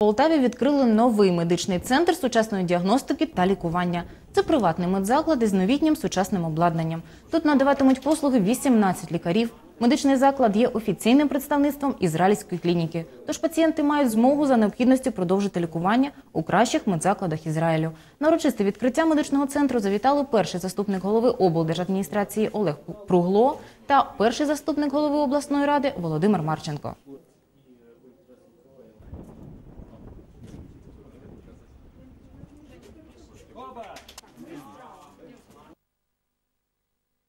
Полтаві відкрили новий медичний центр сучасної діагностики та лікування. Це приватний медзаклад із новітнім сучасним обладнанням. Тут надаватимуть послуги 18 лікарів. Медичний заклад є офіційним представництвом ізраїльської клініки. Тож пацієнти мають змогу за необхідністю продовжити лікування у кращих медзакладах Ізраїлю. На урочисте відкриття медичного центру завітали перший заступник голови облдержадміністрації Олег Пругло та перший заступник голови обласної ради Володимир Марченко.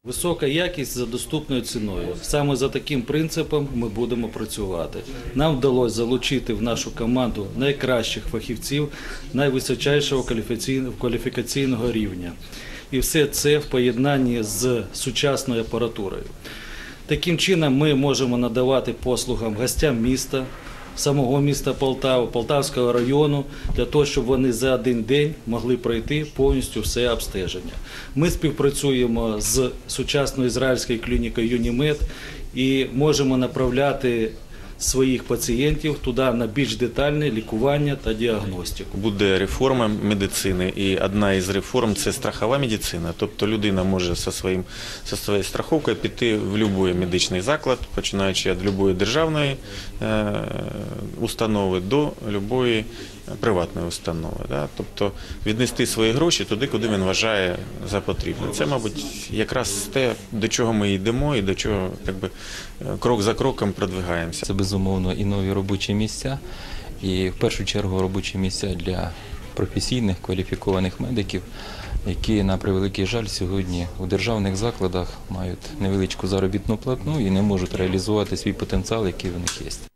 Висока якість за доступною ціною. Саме за таким принципом ми будемо працювати. Нам вдалося залучити в нашу команду найкращих фахівців найвисочайшого кваліфікаційного- рівня. І все це в поєднанні з сучасною апаратурою. Таким чином ми можемо надавати послугам гостям міста, самого міста Полтава, Полтавського району, для того, щоб вони за один день могли пройти повністю все обстеження. Ми співпрацюємо з сучасною ізраїльською клінікою Юнімед і можемо направляти своїх пацієнтів туди на більш детальне лікування та діагностику. Буде реформа медицини, і одна із реформ це страхова медицина. Тобто людина може зі своєю страховкою піти в будь-який медичний заклад, починаючи від будь-якої державної е, установи до будь-якої приватної установи. Да? Тобто віднести свої гроші туди, куди він вважає за потрібне. Це, мабуть, якраз те, до чого ми йдемо, і до чого якби, крок за кроком продвигаємося. Це безумовно і нові робочі місця, і в першу чергу робочі місця для професійних кваліфікованих медиків, які на превеликий жаль сьогодні у державних закладах мають невеличку заробітну платну і не можуть реалізувати свій потенціал, який у них є.